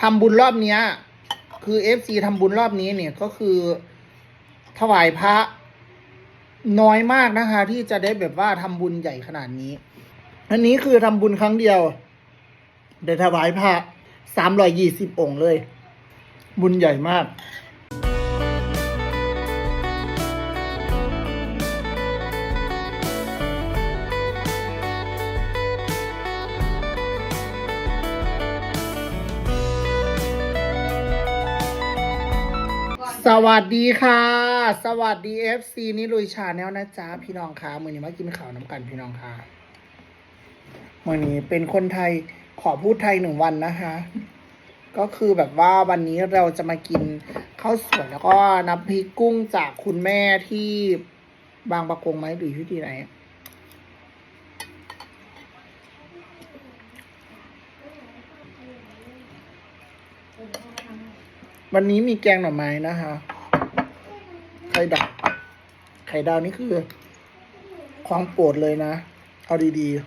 ทำบุญรอบเนี้ย คือเอฟซีทำบุญรอบนี้เนี่ยก็คือถวายพระน้อยมากนะคะ ที่จะได้แบบว่าทำบุญใหญ่ขนาดนี้ อันนี้คือทำบุญครั้งเดียวได้ถวายพระสามร้อยยี่สิบองค์เลย บุญใหญ่มาก สวัสดีค่ะ สวัสดี FC นี่ลุยชาแนลนะจ๊ะพี่น้องค่ะมือนี้มากินข่าวน้ำกันพี่น้องค่ะมือนี้เป็นคนไทยขอพูดไทยหนึ่งวันนะคะ ก็คือแบบว่าวันนี้เราจะมากินข้าวสวยแล้วก็น้ำพริกกุ้งจากคุณแม่ที่บางประกงไหมหรือที่ที่ไหน วันนี้มีแกงหน่อไม้นะคะไข่ดาวไข่ดาวนี่คือ ของโปรดเลยนะ เอาดีๆ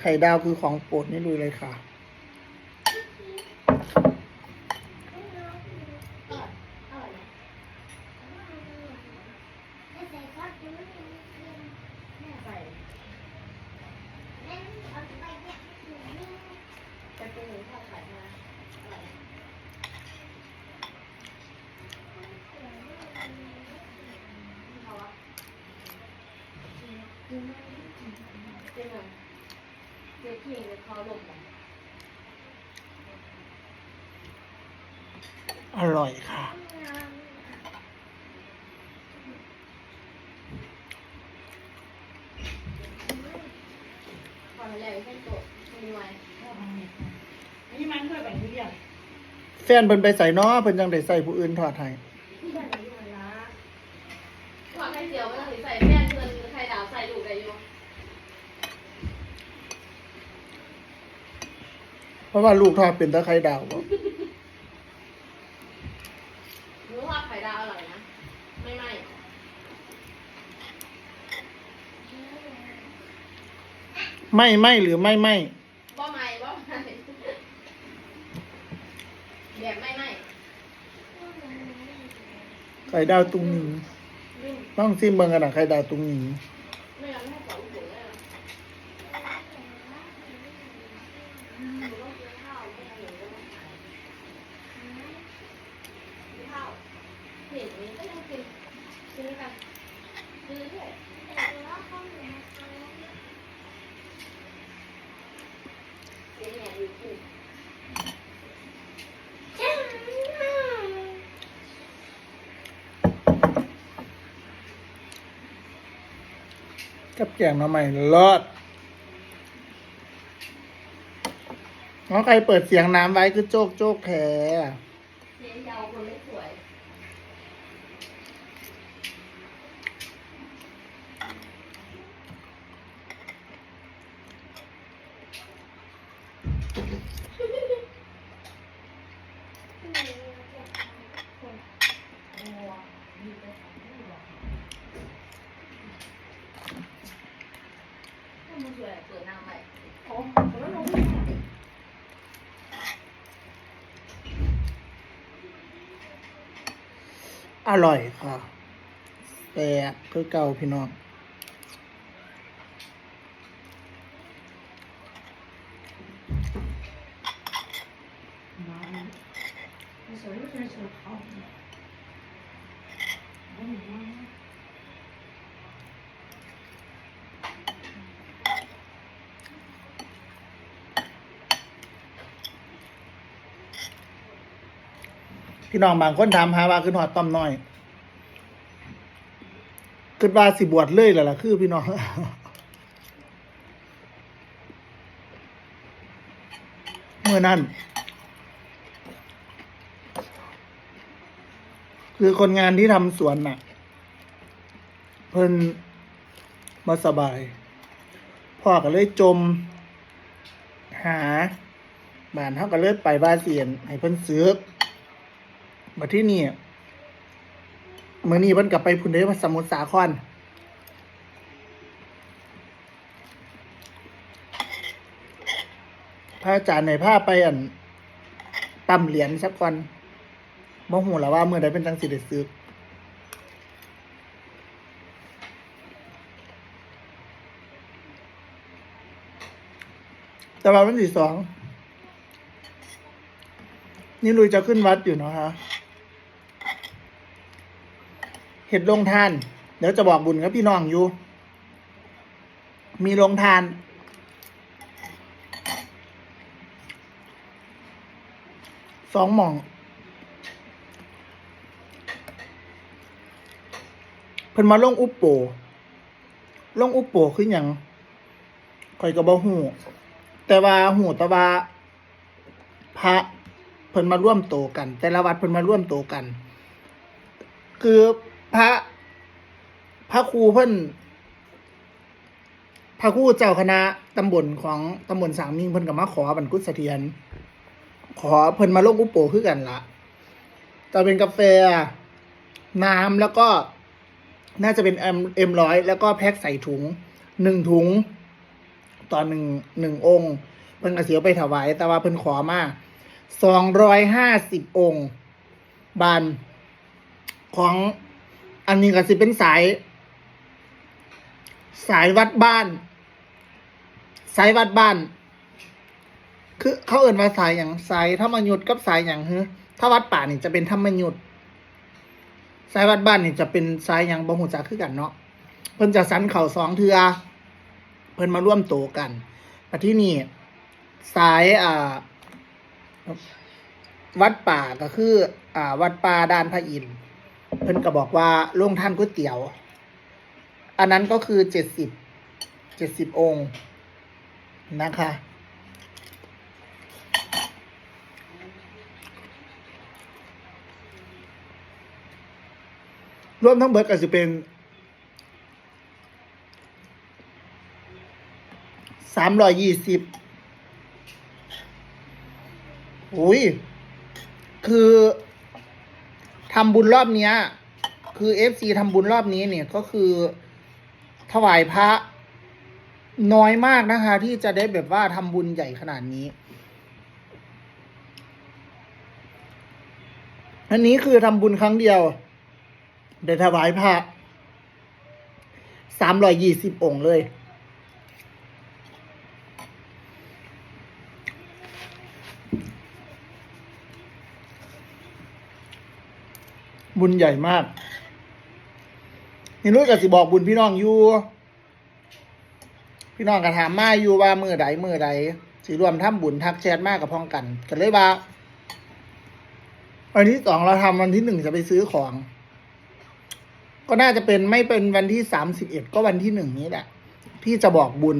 ไข่ดาวคือของโปรดนี่ลุยเลยค่ะ เจ๊ที่เลยเขาหลบอะอร่อยค่ะ พอมาแล้วให้โตมีไว้นี่มันเพื่อแบบนี้อย่าง แฟนเพิ่นไปใส่น้อเพิ่นยังได้ใส่ผู้อื่นทอดให้ ที่แบบนี้มันละว่าให้เจียวไม่ต้องใส่แป้งเงินไข่ดาวใส่ลูกได้อยู่ เพ ราะว่าลูกทอดเป็นตะไคร่ดาวบ่รู้ว่าไข่ดาวอร่อยนะ ไม่ไหม้ไม่ไม่หรือไม่ไม่บ่ไหม้บ่ไหม้แบบไม่ไหม้ไข่ดาวตุงหนิงลืมต้องซิมเบิ่งกันนะไข่ดาวตุงหนิงไม่งั้นไม่ให้สองถุงเลยอะหนูต้องกินข้าวไม่งั้นหนูจะไม่หายกินข้าว เห็นนี้ก็ยังกินกินด้วยกันกินเรื่อยๆเดี๋ยวเนี่ยอยู่คู่กับแกงหน่อไม้เลิศน้องใครเปิดเสียงน้ำไว้คือโจกโจกแผล เลี้ยงยาวคนไม่สวย มันสวยเปิดน้ำไปโอ้แล้วลงอร่อยค่ะแต่คือเก่าพี่น้องมาไม่สวยไม่สวยเขา พี่น้องบางคนถามหาว่าขึ้นหอดต้อมน้อยขึ้นว่าสิบวชเลยแหละล่ะคือพี่น้องเมื่อนั้นคือคนงานที่ทำสวนน่ะ เพิ่นมาสบาย พ่อก็เลยจม หาบ้านเขาก็เลยไปบ้านเสียน ให้เพิ่นซื้อ มาที่นี่เมื่อนี้เพิ่นกลับไปพุ่นเด้มาสมุทรสาครพระอาจารย์ในผ้าไปอันตั้มเหรียญสักวันบ่หูแล้วว่าเมื่อใดเป็นจังสิได้ซื้อแต่ว่าวันที่สอง นี่ลุยจะขึ้นวัดอยู่เนาะคะ เห็ดลงทาน เดี๋ยวจะบอกบุญกับพี่น้องอยู่ มีลงทาน สองหม่อง เพิ่นมาลงอุปโป ลงอุปโปคือหยังข่อยก็บ่ฮู้แต่ว่าฮู้แต่ว่า พระเพิ่นมาร่วมโตกัน แต่ละวัดเพิ่นมาร่วมโตกัน คือ พระพระครูเพิ่นพระครูเจ้าคณะตำบลของตำบลสางมิงเพิ่นก็มาขอบรรกุศเสถียรขอเพิ่นมาลงอุปโปคือกันละจะเป็นกาแฟน้ำแล้วก็น่าจะเป็นเอ็มเอ็มร้อยแล้วก็แพ็คใส่ถุงหนึ่งถุง ต่อหนึ่งหนึ่งองค์ เพิ่นก็เสียวไปถวาย แต่ว่าเพิ่นขอมาสองร้อยห้าสิบองค์ บานของ อันนี้ก็สิเป็นสาย สายวัดบ้าน สายวัดบ้าน คือเขาเอ่นว่าสายอย่างสายธรรมยุทธกับสายอย่างเฮ้ถ้าวัดป่านี่จะเป็นธรรมยุทธสายวัดบ้านนี่จะเป็นสายอย่างบ่หูจักคือกันเนาะเพิ่นจะสันเข่าสองเทือเพิ่นมาร่วมโตกันแต่ที่นี่สายอ่าวัดป่าก็คือ อ่า วัดป่าด้านพระอินทร์ เพิ่นก็บอกว่าโรงท่านก๋วยเตี๋ยว อันนั้นก็คือเจ็ดสิบเจ็ดสิบองค์นะคะ รวมทั้งเบิร์ดก็จะเป็นสามร้อยยี่สิบอุ้ย คือ ทำบุญรอบเนี้ย คือเอฟซีทำบุญรอบนี้เนี่ยก็คือถวายพระน้อยมากนะคะ ที่จะได้แบบว่าทำบุญใหญ่ขนาดนี้ อันนี้คือทำบุญครั้งเดียวได้ถวายพระสามร้อยยี่สิบองค์เลย บุญใหญ่มาก นี่รู้จักสิบอกบุญพี่น้องอยู่ พี่น้องก็ถามมาอยู่ว่ามือใดมือใดสิรวมทำบุญทักแชทมากกับพ้องกันกันเลยว่าวันที่สองเราทำวันที่หนึ่งจะไปซื้อของ ก็น่าจะเป็นไม่เป็นวันที่สามสิบเอ็ดก็วันที่หนึ่งนี้แหละ ที่จะบอกบุญ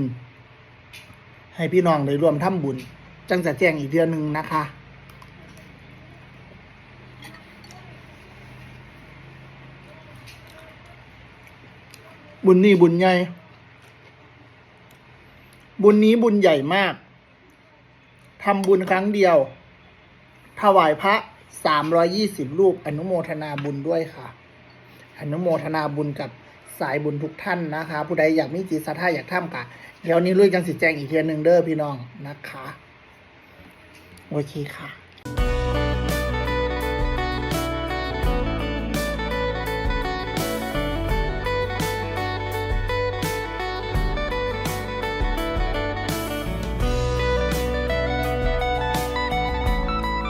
ให้พี่น้องได้รวมทำบุญ จังจะแจ้งอีกเดือนหนึ่งนะคะ บุญนี่บุญใหญ่ บุญนี้บุญใหญ่มาก ทำบุญครั้งเดียว ถวายพระสามรอยี่สิบรูป อนุโมทนาบุญด้วยค่ะ อนุโมทนาบุญกับสายบุญทุกท่านนะคะ ผู้ใดอยากมีจิตศรัทธาอยากทำกะเดี๋ยวนี้ลุยจังสิแจงอีกเทือนหนึ่งเด้อพี่น้องนะคะ โอเคค่ะ